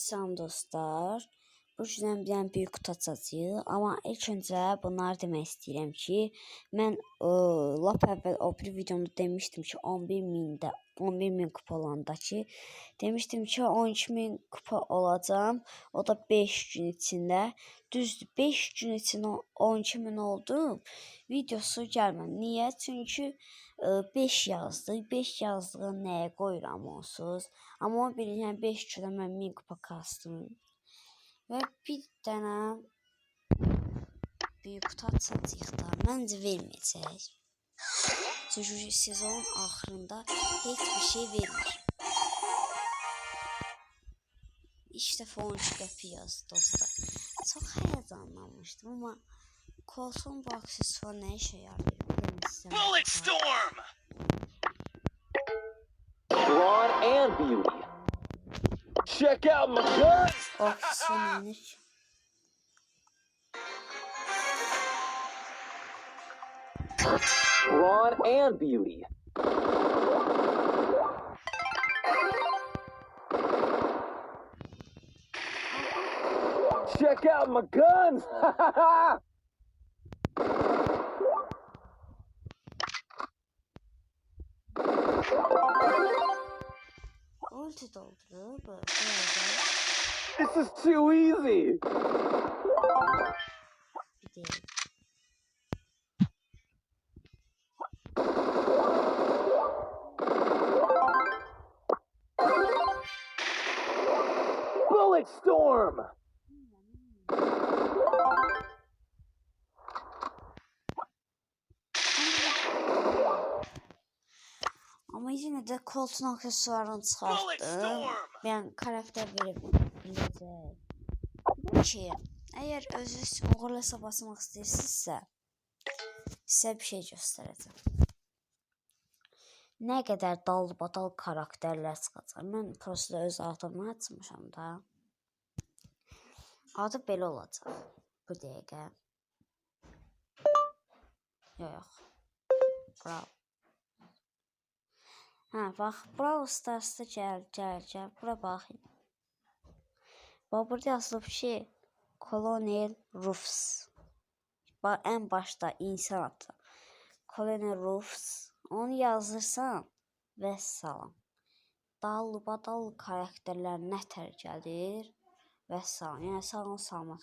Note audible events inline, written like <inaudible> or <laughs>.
Salam dostlar. Bu bir dənə böyük qutu açacağıq. Amma ilk öncə bunları demək istəyirəm ki, mən ə, lap əvvəl o bir videomda demişdim ki, 11 mində 11 min kupa olanda ki, demişdim ki, 12 min kupa olacağım. O da 5 gün içində. Düzdür, 5 gün içində 12 min oldum. Videosu gəlmədi. Niyə? Çünki 5 yazdı. 5 yazdığı nəyə qoyuram onsuz? Amma o bir yəni 5 gündə mən 1000 kupa kastım. Və bir dənə büyük açacağıq da. Məncə verməyəcək. Çünki sezonun axırında heç bir şey vermir. Dəfə 12 qəpik yazdı dostlar. Çox həyəcanlanmışdım amma Kolson bu aksesuar yarayır? Bilin sizə. Bullet Storm! Brawn and beauty. Check out my gun! O aksesuar neymiş? Brawn and beauty. Check out my guns! <laughs> Ulti dolduruyor bu. Böyle this is too easy! bir değil. Bullet storm! Ama yine de koltuğun aksesuarını çıkarttım. Bulletstorm! Ben karakter verebileceğim. Bir şey, eğer özünüz uğurlu hesap basmak istəyirsinizsə, sizə bir şey göstərəcəm. Nə qədər dalbadal karakterlər çıxacaq. Mən prosta öz adımı açmışam da. Adı belə olacaq bu dəqiqə. Yox. Bravo. Hə, bax, Brawl Stars'da gəl, gəl, gəl. Bura baxın. Bax, burada yazılıb ki, Colonel Ruffs. Bax, ən başda insan adı. Colonel Ruffs. Onu yazırsan və salam. Dallı badallı karakterlər nətər gəlir və salam. Yəni sağ ol, salamat